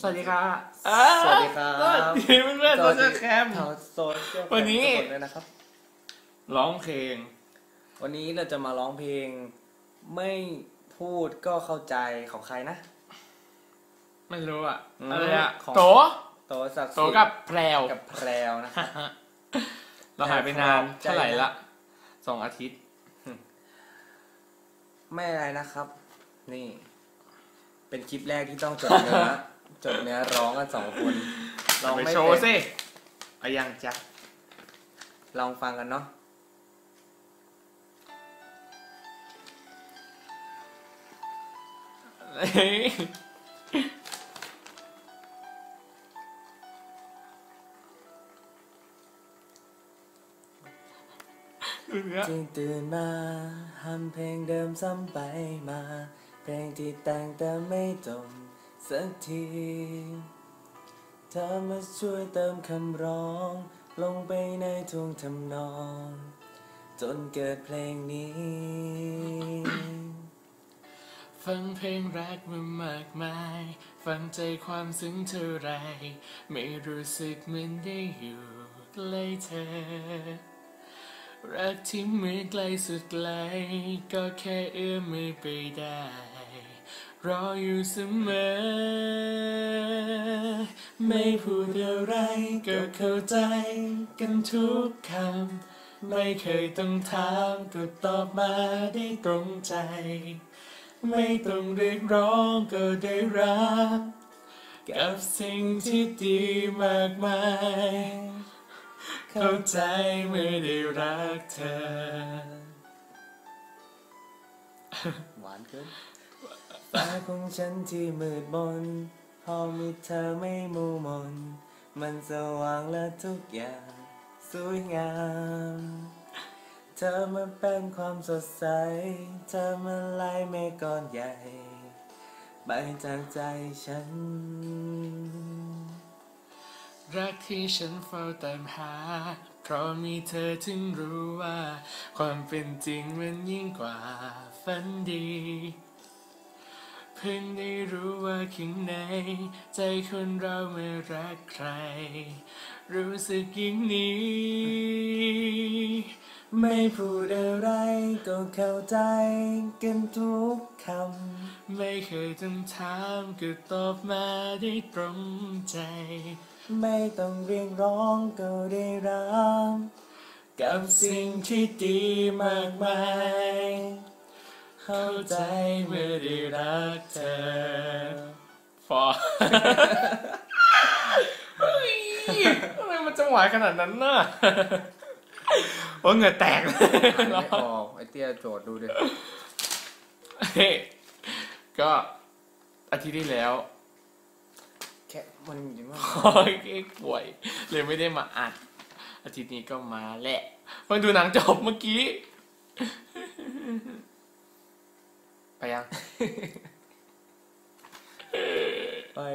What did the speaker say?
สวัสดีครับ สวัสดีครับสวัสดีเพื่อนๆโซเชียลแคมชาวโซเชียลวันนี้ทุกคเลยนะครับ ร้องเพลง วันนี้เราจะมาร้องเพลง ไม่พูดก็เข้าใจของใครนะ ไม่รู้อะอืมอะไรอะของโต โตศักดิ์โตสิทธิ์กับแพรวกับแพรวนะครับเราหายไปนานใจเท่าไหร่นะละสองอาทิตย์ ไม่อะไรนะครับ นี่ เป็นคลิปแรกที่ต้องจดเนื้อ จดเนื้อร้องกันสองคนลองไปไม่โชว์เป็นสิเอายังจ๊ะลองฟังกันเนาะเฮ้ยดูเนื้อ จึงตื่นมาทำเพลงเดิมซ้ำไปมา เพลงที่แต่งแต่ไม่จบ สักทีเธอมาช่วยเติมคำร้อง ลงไปในทวงทำนอง จนเกิดเพลงนี้ ฟังเพลงรักมามากมาย ฟังใจความซึ้งเท่าไร ไม่รู้สึกเหมือนได้อยู่ใกล้เธอ รักที่เหมือนไกลสุดไกล ก็แค่เอื้อมมือไปได้ รออยู่เสมอ ไม่พูดอะไรก็เข้าใจกันทุกคำ ไม่เคยต้องถามก็ตอบมาได้ตรงใจ ไม่ต้องเรียกร้องก็ได้รับ กับสิ่งที่ดีมากมาย เข้าใจเมื่อได้รักเธอ หวานขึ้น ฟ้าของฉันที่มืดมน พอมีเธอไม่มูมน มันสว่างและทุกอย่าง สวยงาม เธอมาเป็นความสดใส เธอมาไล่เมฆก้อนใหญ่ไปจากใจฉัน รักที่ฉันเฝ้าตามหา เพราะมีเธอถึงรู้ว่า ความเป็นจริงมันยิ่งกว่าฝันดี พิ่งได้รู้ว่าข้างในใจคนเราเมื่อรักใคร รู้สึกยิ่งนี้ ไม่พูดอะไรก็เข้าใจกันทุกคำ ไม่เคยต้องถามก็ตอบมาได้ตรงใจ ไม่ต้องเรียกร้องก็ได้รับ กับสิ่งที่ดีมากมาย เข้าใจเมื่อได้รักเธอฟอเฮ้ยทำไมมันจังหวะขนาดนั้นน่ะโอ้เหงื่อแตกเลยไม่ออกไอเตี้ยโจทย์ดูดิเฮ้ยก็อาทิตย์ที่แล้ว แค่มันอยู่ว่าคอยเก๊กป่วย เลยไม่ได้มาอัดอาทิตย์นี้ก็มาแหละเพิ่งดูหนังจบเมื่อกี้